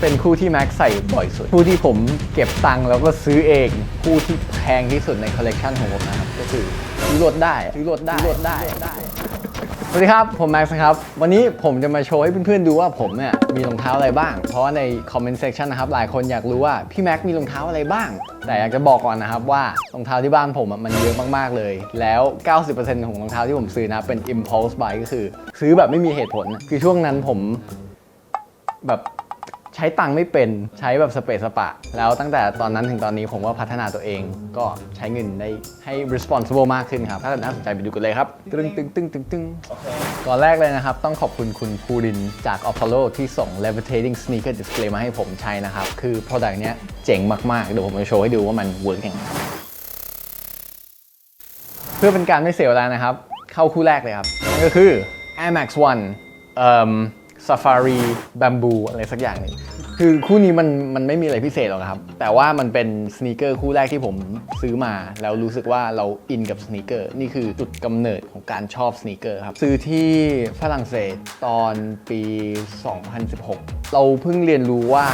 เป็นคู่ที่แม็กใส่บ่อยสุด คู่ที่ผมเก็บตังค์แล้วก็ซื้อเอง คู่ที่แพงที่สุดในคอลเลกชันของผมนะครับก็คือซื้อรถได้ซื้อรถได้ซื้อรถได้สวัสดีครับ ผมแม็กซ์ครับ วันนี้ผมจะมาโชว์ให้เพื่อนๆดูว่าผมเนี่ยมีรองเท้าอะไรบ้าง เพราะว่าในคอมเมนต์เซ t ชันนะครับ หลายคนอยากรู้ว่าพี่แม็กซ์มีรองเท้าอะไรบ้าง แต่อยากจะบอกก่อนนะครับว่ารองเท้าที่บ้านผมมันเยอะมากๆเลย แล้ว 90%ของรองเท้าที่ผมซื้อนะเป็น impulse buy ก็คือ ซื้อแบบไม่มีเหตุผล คือช่วงนั้นผมแบบ ใช้ตังค์ไม่เป็นใช้แบบสเปซสปะ แล้วตั้งแต่ตอนนั้นถึงตอนนี้ผมก็พัฒนาตัวเองก็ใช้เงินได้ให้ responsible มากขึ้นครับ ถ้าน่าสนใจไปดูกันเลยครับ ตึ้งตึ้งตึ้งตึ้งตึ้งก่อนแรกเลยนะครับ ต้องขอบคุณคุณภูรินจาก Apollo ที่ส่ง levitating sneaker display มาให้ผมใช้นะครับ คือ product เนี้ยเจ๋งมาก ๆ เดี๋ยวผมจะโชว์ให้ดูว่ามัน work ยังไงเพื่อเป็นการไม่เสียเวลานะครับ เข้าคู่แรกเลยครับนั่นก็คือ Air Max 1เอ่อ Safari Bamboo อะไรสักอย่างหนึงคือคู่นี้มันมันไม่มีอะไรพิเศษหรอกครับ แต่ว่ามันเป็นสน e เกอร์คู่แรกที่ผมซื้อมา แล้วรู้สึกว่าเราอินกับสน e เกอร์นี่คือจุดกำเนิดของการชอบสน e เกอร์ครับ ซื้อที่ฝรั่งเศสตอนปี 2016 เราเพิ่งเรียนรู้ว่า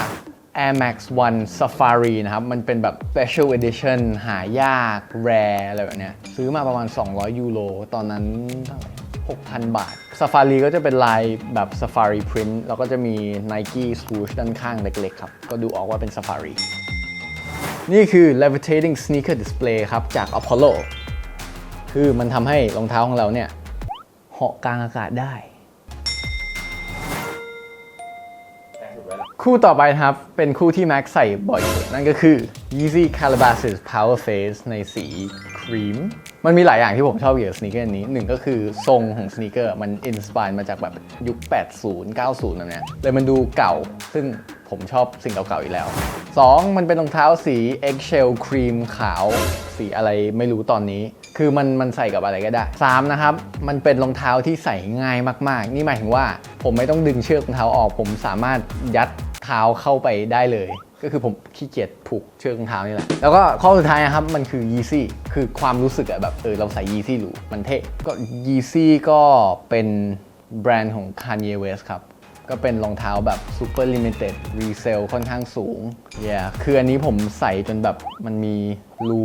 Air Max 1 Safari นะครับ มันเป็นแบบ Special Edition หายาก rare อะไรแบบเนี้ยซื้อมาประมาณ 200 ยูโร ตอนนั้นเท่าไหร่ 6,000 บาท Safari ก็จะเป็นลายแบบ Safari print แล้วก็จะมี Nike swoosh ด้านข้างเล็กๆครับ ก็ดูออกว่าเป็น Safari นี่คือ levitating sneaker display ครับ จาก Apollo คือมันทำให้รองเท้าของเราเนี่ยเหาะกลางอากาศได้ คู่ต่อไปครับ เป็นคู่ที่แม็กใส่บ่อย นั่นก็คือ Yeezy Calabasas Power Face ในสีครีม มันมีหลายอย่างที่ผมชอบเกี่ยวกับสน e เกอร์นี้หนึ่งก็คือทรงของสน e เกอร์มันอินสปายมาจากแบบยุค 80 90แบบเนี้ยเลยมันดูเก่า ซึ่งผมชอบสิ่งเก่าๆอีกแล้ว 2. มันเป็นรองเท้าสี eggshell ครีมขาว สีอะไรไม่รู้ตอนนี้ คือมันมันใส่กับอะไรก็ได้ 3. นะครับ มันเป็นรองเท้าที่ใส่ง่ายมากๆ นี่หมายถึงว่าผมไม่ต้องดึงเชือกรองเท้าออก ผมสามารถยัดเท้าเข้าไปได้เลย ก็คือผมขี้เกียจผูกเชือกรองเท้านี่แหละ แล้วก็ข้อสุดท้ายนะครับ มันคือยีซี่คือความรู้สึกอะแบบเออเราใส่ยีซี่หรูมันเท่ก็ยีซี่ก็เป็นแบรนด์ของ Kanye West ครับ ก็เป็นรองเท้าแบบ super limited resale ค่อนข้างสูง yeah คืออันนี้ผมใส่จนแบบมันมีรู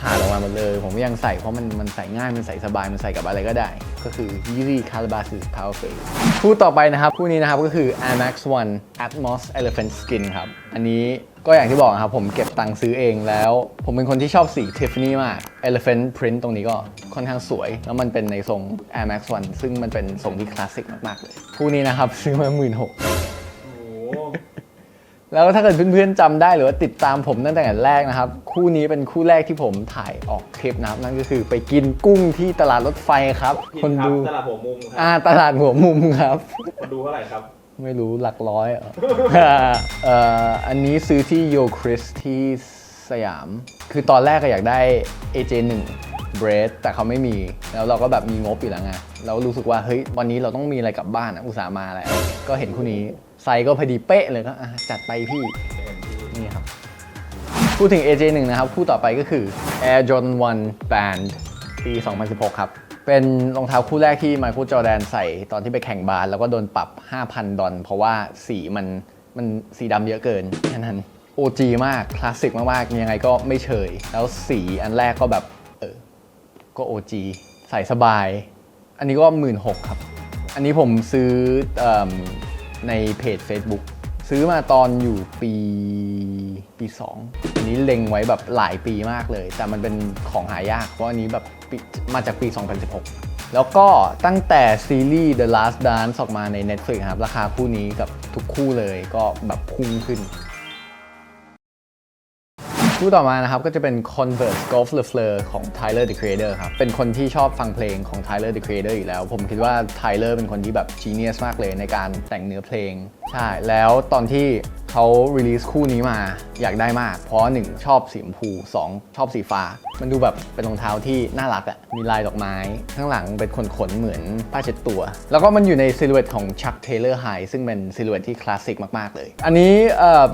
ขาดออกมาหมดเลย ผมก็ยังใส่เพราะมันมันใส่ง่ายมันใส่สบายมันใส่กับอะไรก็ได้ ก็คือ Yeezy c a l i b a s Power Face คู่ต่อไปนะครับ คู่นี้นะครับก็คือ Air Max 1 Atmos Elephant Skin ครับ อันนี้ก็อย่างที่บอกครับ ผมเก็บตังค์ซื้อเองแล้ว ผมเป็นคนที่ชอบสี Tiffany มาก Elephant Print ตรงนี้ก็ค่อนข้างสวย แล้วมันเป็นในทรง Air Max 1 ซึ่งมันเป็นทรงที่คลาสสิกมากๆเลย คู่นี้นะครับซื้อมาหมื่นหก แล้วถ้าเกิดเพื่อนๆจำได้หรือว่าติดตามผมตั้งแต่แรกนะครับ คู่นี้เป็นคู่แรกที่ผมถ่ายออกคลิปนะครับ นั่นก็คือไปกินกุ้งที่ตลาดรถไฟครับผิคนดูรับตลาดหัวมุมคอ่ารับตลาดหัวมุมครับ คนดูเท่าไหร่ครับ ไม่รู้หลักร้อยเหรอเอ่ออันนี้ซื้อที่โยคริสที่สยาม คือตอนแรกก็อยากได้ AJ1 เบรดแต่เขาไม่มีแล้วเราก็แบบมีงบอยู่แล้วไงเรารู้สึกว่าเฮ้ยวันนี้เราต้องมีอะไรกลับบ้านอะอุตส่าห์มาแล้วก็เห็นคู่นี้ ไซส์ก็พอดีเป๊ะเลยก็อะจัดไปพี่นี่ครับ พูดถึง AJ1 นะครับ คู่ต่อไปก็คือ Air Jordan 1 Band ปี 2016 ครับ เป็นรองเท้าคู่แรกที่ไมเคิลจอร์แดนใส่ตอนที่ไปแข่งบาสแล้วก็โดนปรับ 5,000 ดอลเพราะว่าสีมันมันสีดำเยอะเกินแค่นั้น OG มาก คลาสสิกมาก ๆ ยังไงก็ไม่เฉย แล้วสีอันแรกก็แบบ เออ ก็ OG ใส่สบาย อันนี้ก็1 6ื่นครับ อันนี้ผมซื้ออ ในเพจ Facebook ซื้อมาตอนอยู่ปีปี2อันนี้เล็งไว้แบบหลายปีมากเลย แต่มันเป็นของหายาก เพราะอันนี้แบบมาจากปี 2016 แล้วก็ตั้งแต่ซีรีส์ The Last Dance ออกมาใน Netflix ครับ ราคาคู่นี้กับทุกคู่เลยก็แบบพุ่งขึ้น คู่ต่อมานะครับก็จะเป็น Converse Golf Le Fleur ของ Tyler the Creator ครับ เป็นคนที่ชอบฟังเพลงของ Tyler the Creator อยู่แล้ว ผมคิดว่า Tyler เป็นคนที่แบบ genius มากเลยในการแต่งเนื้อเพลง ใช่ แล้วตอนที่ เขา release คู่นี้มาอยากได้มาก เพราะ 1 ชอบสีชมพู 2 ชอบสีฟ้า มันดูแบบเป็นรองเท้าที่น่ารักอะมีลายดอกไม้ ข้างหลังเป็นขนๆเหมือนผ้าเช็ดตัว แล้วก็มันอยู่ในซิลูเอตของ Chuck Taylor High ซึ่งเป็นซิลูเอตที่คลาสสิกมาก ๆ เลย อันนี้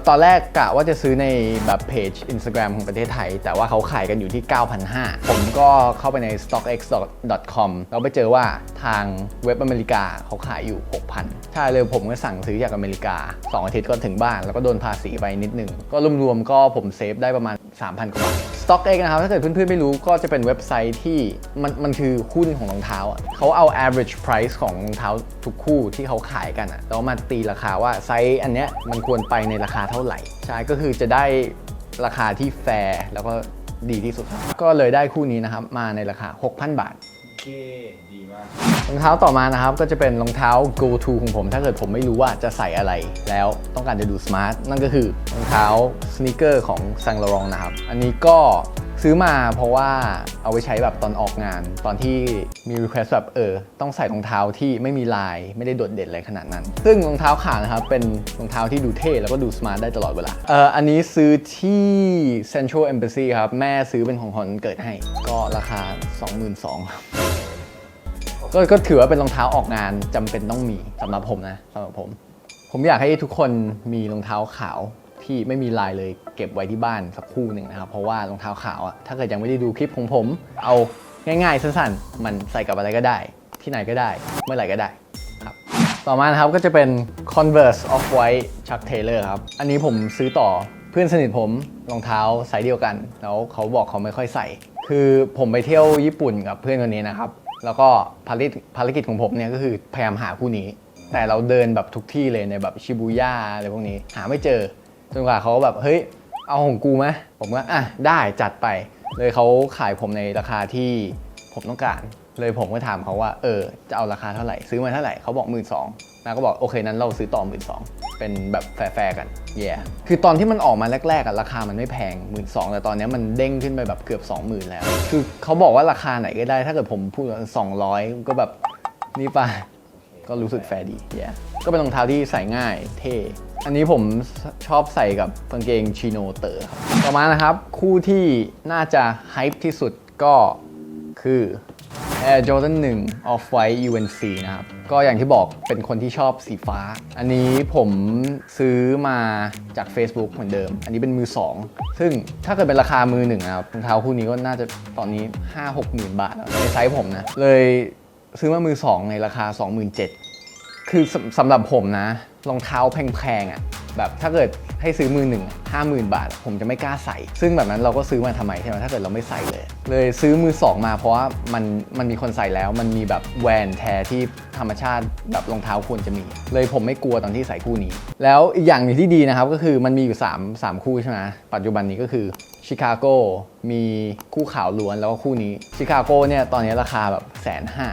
ตอนแรกกะว่าจะซื้อในแบบเพจ Instagram ของประเทศไทย แต่ว่าเขาขายกันอยู่ที่ 9,500 ผมก็เข้าไปใน stockx.com แล้วไปเจอว่าทางเว็บอเมริกาเขาขายอยู่ 6,000 ใช่เลยผมก็สั่งซื้อจากอเมริกา 2 อาทิตย์ก็ถึงบ้านแล้วแล้วก็โดนภาษีไปนิดหนึ่งก็รวมๆก็ผมเซฟได้ประมาณ 3,000กว่าบาท StockX นะครับ ถ้าเกิดเพื่อนๆไม่รู้ก็จะเป็นเว็บไซต์ที่มันมันคือหุ้นของรองเท้าอะเขาเอา average price ของรองเท้าทุกคู่ที่เขาขายกันอะแล้วมาตีราคาว่าไซส์อันเนี้ยมันควรไปในราคาเท่าไหร่ ใช่ก็คือจะได้ราคาที่แฟร์แล้วก็ดีที่สุด ก็เลยได้คู่นี้นะครับมาในราคา 6,000 บาท เคดีมากรองเท้าต่อมานะครับก็จะเป็นรองเท้า go to ของผม ถ้าเกิดผมไม่รู้ว่าจะใส่อะไร แล้วต้องการจะดูสมาร์ทนั่นก็คือรองเท้าสนิเกอร์ของซังลรองนะครับ อันนี้ก็ ซื้อมาเพราะว่าเอาไว้ใช้แบบตอนออกงาน ตอนที่มี request แบบเออต้องใส่รองเท้าที่ไม่มีลาย ไม่ได้โดดเด่นอะไรขนาดนั้น ซึ่งรองเท้าขานะครับ เป็นรองเท้าที่ดูเท่แล้วก็ดูสมาร์ทได้ตลอดเวลาเอออันนี้ซื้อที่ Central Embassy ครับ แม่ซื้อเป็นของขวัญวันเกิดให้ ก็ราคา 22,000ครับก็ก็ถือว่าเป็นรองเท้าออกงานจำเป็นต้องมีสำหรับผมนะสำหรับผม ผมอยากให้ทุกคนมีรองเท้าขาว ที่ไม่มีลายเลยเก็บไว้ที่บ้านสักคู่หนึ่งนะครับ เพราะว่ารองเท้าขาวอะถ้าเกิดยังไม่ได้ดูคลิปของผม เอาง่ายๆสั้นๆ มันใส่กับอะไรก็ได้ ที่ไหนก็ได้ เมื่อไหร่ก็ได้ครับต่อมานะครับก็จะเป็น Converse Off White Chuck Taylor ครับอันนี้ผมซื้อต่อเพื่อนสนิทผมรองเท้าไซส์เดียวกัน แล้วเขาบอกเขาไม่ค่อยใส่ คือผมไปเที่ยวญี่ปุ่นกับเพื่อนคนนี้นะครับแล้วก็ภารกิจภารกิจของผมเนี่ยก็คือพยายามหาคู่นี้ แต่เราเดินแบบทุกที่เลยในแบบชิบูย่าอะไรพวกนี้หาไม่เจอ จนกว่าเขาแบบเฮ้ยเอาของกูไหมผมก็อะได้จัดไป เลยเขาขายผมในราคาที่ผมต้องการ เลยผมก็ถามเขาว่าเออจะเอาราคาเท่าไหร่ซื้อมาเท่าไหร่เขาบอกหมื่นสองนะก็บอกโอเคนั้นเราซื้อต่อหมื่นสองเป็นแบบแฟร์ๆกันเย่คือตอนที่มันออกมาแรกๆอะราคามันไม่แพงหมื่นสองแต่ตอนนี้มันเด้งขึ้นไปแบบเกือบ 20,000 แล้ว คือเขาบอกว่าราคาไหนก็ได้ ถ้าเกิดผมพูดสองร้อยก็แบบนี่ป่ะก็รู้สึกแฟร์ดีเย่ก็เป็นรองเท้าที่ใส่ง่ายเท่ อันนี้ผมชอบใส่กับกางเกงชิโนเตอร์ครับต่อมานะครับ คู่ที่น่าจะไฮป์ที่สุดก็คือ Air Jordan 1 Off White UNC นะครับ ก็อย่างที่บอกเป็นคนที่ชอบสีฟ้า อันนี้ผมซื้อมาจาก Facebook เหมือนเดิม อันนี้เป็นมือ 2 ซึ่งถ้าเกิดเป็นราคามือหนึ่งนะครับรองเท้าคู่นี้ก็น่าจะตอนนี้ 5-6 หมื่นบาทในไซส์ผมนะ เลยซื้อมามือ 2 ในราคา 27,000 คือสำสำหรับผมนะรองเท้าแพงๆอะแบบถ้าเกิดให้ซื้อมือหนึ่งห้าหมื่นบาท ผมจะไม่กล้าใส่ ซึ่งแบบนั้นเราก็ซื้อมาทำไมใช่ไหมถ้าเกิดเราไม่ใส่เลย เลยซื้อมือสองมาเพราะว่ามันมันมีคนใส่แล้ว มันมีแบบแวนแท้ที่ธรรมชาติแบบรองเท้าควรจะมี เลยผมไม่กลัวตอนที่ใส่คู่นี้ แล้วอีกอย่างหนึ่งที่ดีนะครับก็คือมันมีอยู่ 3 3 คู่ใช่ไหมปัจจุบันนี้ก็คือชิคาโกมีคู่ขาวล้วนแล้วก็คู่นี้ชิคาโกเนี่ยตอนนี้ราคาแบบแสนห้า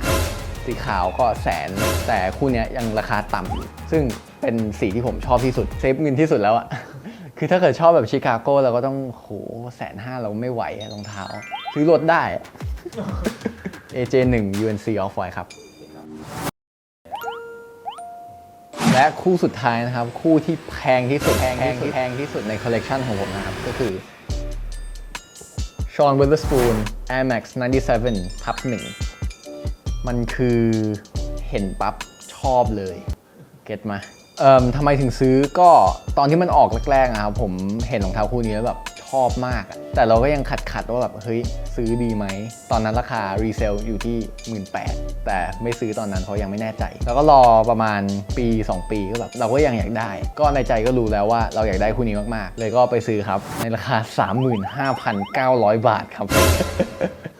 สีขาวก็แสน แต่คู่เนี้ยยังราคาต่ำอยู่ซึ่งเป็นสีที่ผมชอบที่สุด เซฟเงินที่สุดแล้วอะคือถ้าเกิดชอบแบบชิคาโกเราก็ต้องโหแสนห้าเราไม่ไหวอะรองเท้า ซื้อรถได้อะ AJ 1 UNC Off White ครับ และคู่สุดท้ายนะครับ คู่ที่แพงที่สุดแพงที่สุดแพงที่สุดในคอลเลกชันของผมนะครับ ก็คือ Sean Witherspoon Air Max 97ทับหนึ่ง มันคือเห็นปั๊บชอบเลย เก็ตมาเอ่มทำไมถึงซื้อก็ตอนที่มันออกแรกๆนะครับผมเห็นรองเท้าคู่นี้แล้วแบบชอบมาก แต่เราก็ยังขัดขัดๆว่าแบบเฮ้ยซื้อดีไหม ตอนนั้นราคารีเซลอยู่ที่ 18,000แต่ไม่ซื้อตอนนั้นเพราะยังไม่แน่ใจ แล้วก็รอประมาณปี 2 ปีก็แบบเราก็ยังอยากได้ ก็ในใจก็รู้แล้วว่าเราอยากได้คู่นี้มากๆ เลยก็ไปซื้อครับ ในราคา 35,900 บาทครับ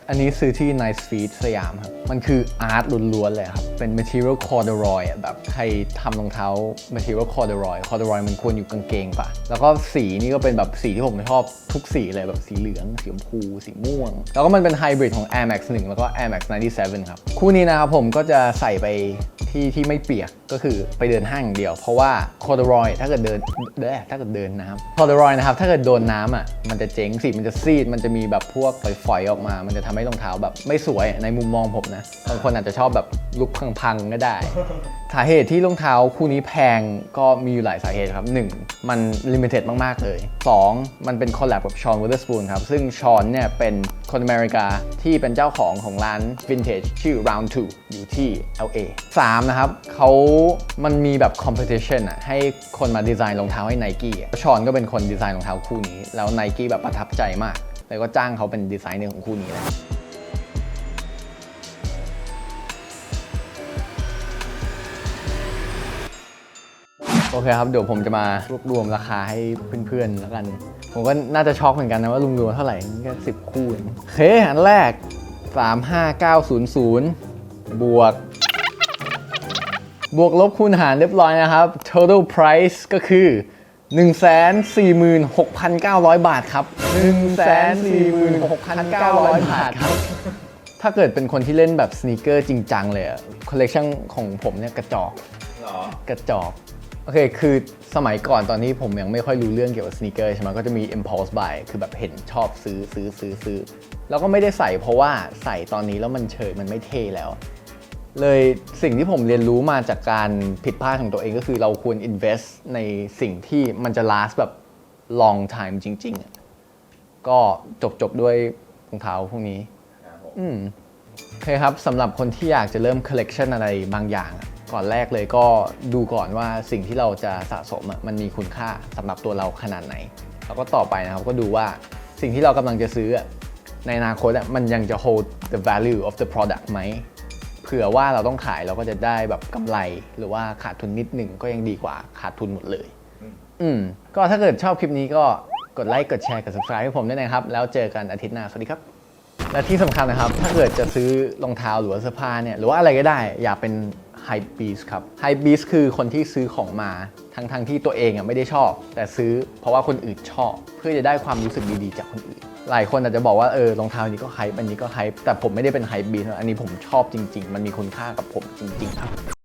อันนี้ซื้อที่ Nice Feet สยามครับ มันคืออาร์ตล้วนๆเลยครับ เป็น material corduroy อะแบบใครทำรองเท้า material corduroy corduroy มันควรอยู่กางเกงปะแล้วก็สีนี่ก็เป็นแบบสีที่ผมชอบทุกสีเลยแบบสีเหลือง สีชมพู สีม่วง แล้วก็มันเป็นไฮบริดของ Air Max 1 แล้วก็ Air Max 97 ครับ คู่นี้นะครับผมก็จะใส่ไปที่ที่ไม่เปียกก็คือไปเดินห้างอย่างเดียว เพราะว่า corduroy ถ้าเกิดเดินเด้อถ้าเกิดเดินน้ำ corduroy นะครับถ้าเกิดโดนน้ำอะมันจะเจ๊งสีมันจะซีดมันจะมีแบบพวกฝอยๆออกมา มันจะทำให้รองเท้าแบบไม่สวยในมุมมองผมนะบางคนอาจจะชอบแบบลุกพังๆก็ได้ สาเหตุที่รองเท้าคู่นี้แพงก็มีอยู่หลายสาเหตุครับ 1. มันลิมิเต็ดมาก ๆ เลย 2. มันเป็นคอลแลบกับชอนว i เ h อร์สปูนครับ ซึ่งชอนเนี่ยเป็นคนอเมริกาที่เป็นเจ้าของของร้านวินเทจชื่อ Round 2 อยู่ที่ LA 3. นะครับเขามันมีแบบ competition อะให้คนมาดีไซน์รองเท้าให้ Nike อะชอนก็เป็นคนดีไซน์รองเท้าคู่นี้ แล้ว Nike แบบประทับใจมากเลยก็จ้างเขาเป็นดีไซเนอร์ของคู่นี้เลย โอเคครับ เดี๋ยวผมจะมารวบรวมราคาให้เพื่อนๆแล้วกัน ผมก็น่าจะช็อกเหมือนกันนะว่ารวมๆเท่าไหร่นี่ก็สิบคู่เองโอเคอันแรก 35900 บวก บวกลบคูณหารเรียบร้อยนะครับ total price ก็คือ 146,900 บาทครับ 146,900 บาทครับถ้าเกิดเป็นคนที่เล่นแบบสน e เกอร์จริงจังเลยอะคอลเลกชันของผมเนี่ยกระจอกหรอกระจอก โอเค คือสมัยก่อนตอนที่ผมยังไม่ค่อยรู้เรื่องเกี่ยวกับสน e เกอร์ใช่ไหมก็จะมี impulse buy คือแบบเห็นชอบซื้อซื้อซื้อซื้อ แล้วก็ไม่ได้ใส่เพราะว่าใส่ตอนนี้แล้วมันเฉยมันไม่เท่แล้ว เลยสิ่งที่ผมเรียนรู้มาจากการผิดพลาดของตัวเองก็คือเราควร invest ในสิ่งที่มันจะ last แบบ long time จริงๆอะก็จบจบด้วยรองเท้าพวกนี้ครับผมอืมโอเคครับสำหรับคนที่อยากจะเริ่ม collection อะไรบางอย่างอะ ก่อนแรกเลยก็ดูก่อนว่าสิ่งที่เราจะสะสมอะมันมีคุณค่าสำหรับตัวเราขนาดไหน แล้วก็ต่อไปนะครับก็ดูว่าสิ่งที่เรากำลังจะซื้ออะในอนาคตอะมันยังจะ hold the value of the product ไหมเผื่อว่าเราต้องขายเราก็จะได้แบบกำไรหรือว่าขาดทุนนิดหนึ่งก็ยังดีกว่าขาดทุนหมดเลย อืมก็ถ้าเกิดชอบคลิปนี้ก็กดไลค์กดแชร์กด subscribe ให้ผมด้วยนะครับ แล้วเจอกันอาทิตย์หน้า สวัสดีครับ และที่สำคัญนะครับ ถ้าเกิดจะซื้อรองเท้าหรือว่าเสื้อผ้าเนี่ยหรือว่าอะไรก็ได้ อย่าเป็น ไฮบีสครับไฮบีสคือคนที่ซื้อของมาทั้งทงๆที่ตัวเองอะไม่ได้ชอบ แต่ซื้อเพราะว่าคนอื่นชอบ เพื่อจะได้ความรู้สึกดีๆจากคนอื่น หลายคนอาจจะบอกว่าเออรองเท้านี้ก็ hype อันนี้ก็ไฮแต่ผมไม่ได้เป็นไฮบีสอันนี้ผมชอบจริง ๆ มันมีคุณค่ากับผมจริง ๆ ครับ